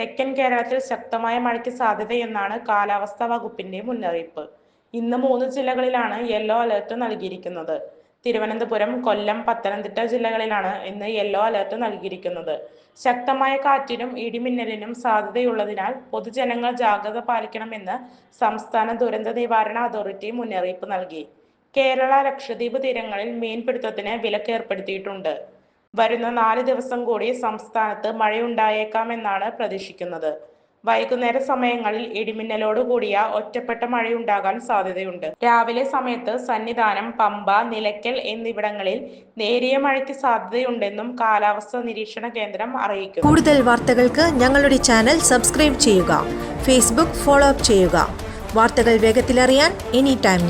തെക്കൻ കേരളത്തിൽ ശക്തമായ മഴയ്ക്ക് സാധ്യതയെന്നാണ് കാലാവസ്ഥാ വകുപ്പിന്റെ മുന്നറിയിപ്പ്. ഇന്ന് മൂന്ന് ജില്ലകളിലാണ് യെല്ലോ അലർട്ട് നൽകിയിരിക്കുന്നത്. തിരുവനന്തപുരം കൊല്ലം പത്തനംതിട്ട ജില്ലകളിലാണ് ഇന്ന് യെല്ലോ അലർട്ട് നൽകിയിരിക്കുന്നത്. ശക്തമായ കാറ്റിനും ഇടിമിന്നലിനും സാധ്യതയുള്ളതിനാൽ പൊതുജനങ്ങൾ ജാഗ്രത പാലിക്കണമെന്ന് സംസ്ഥാന ദുരന്ത നിവാരണ അതോറിറ്റി മുന്നറിയിപ്പ് നൽകി. കേരള ലക്ഷദ്വീപ് തീരങ്ങളിൽ മീൻപിടുത്തത്തിന് വിലക്ക് ഏർപ്പെടുത്തിയിട്ടുണ്ട്. വരുന്ന നാല് ദിവസം കൂടി സംസ്ഥാനത്ത് മഴയുണ്ടായേക്കാമെന്നാണ് പ്രതീക്ഷിക്കുന്നത്. വൈകുന്നേര സമയങ്ങളിൽ ഇടിമിന്നലോട് കൂടിയ ഒറ്റപ്പെട്ട മഴയുണ്ടാകാൻ സാധ്യതയുണ്ട്. രാവിലെ സമയത്ത് സന്നിധാനം പമ്പ നിലയ്ക്കൽ എന്നിവിടങ്ങളിൽ നേരിയ മഴയ്ക്ക് സാധ്യതയുണ്ടെന്നും കാലാവസ്ഥാ നിരീക്ഷണ കേന്ദ്രം അറിയിക്കുന്നു കൂടുതൽ വാർത്തകൾക്ക് ഞങ്ങളുടെ ചാനൽ സബ്സ്ക്രൈബ് ചെയ്യുക ഫേസ്ബുക്ക് ഫോളോ അപ്പ് ചെയ്യുക. വാർത്തകൾ വേഗത്തിലറിയാൻ എനി ടൈം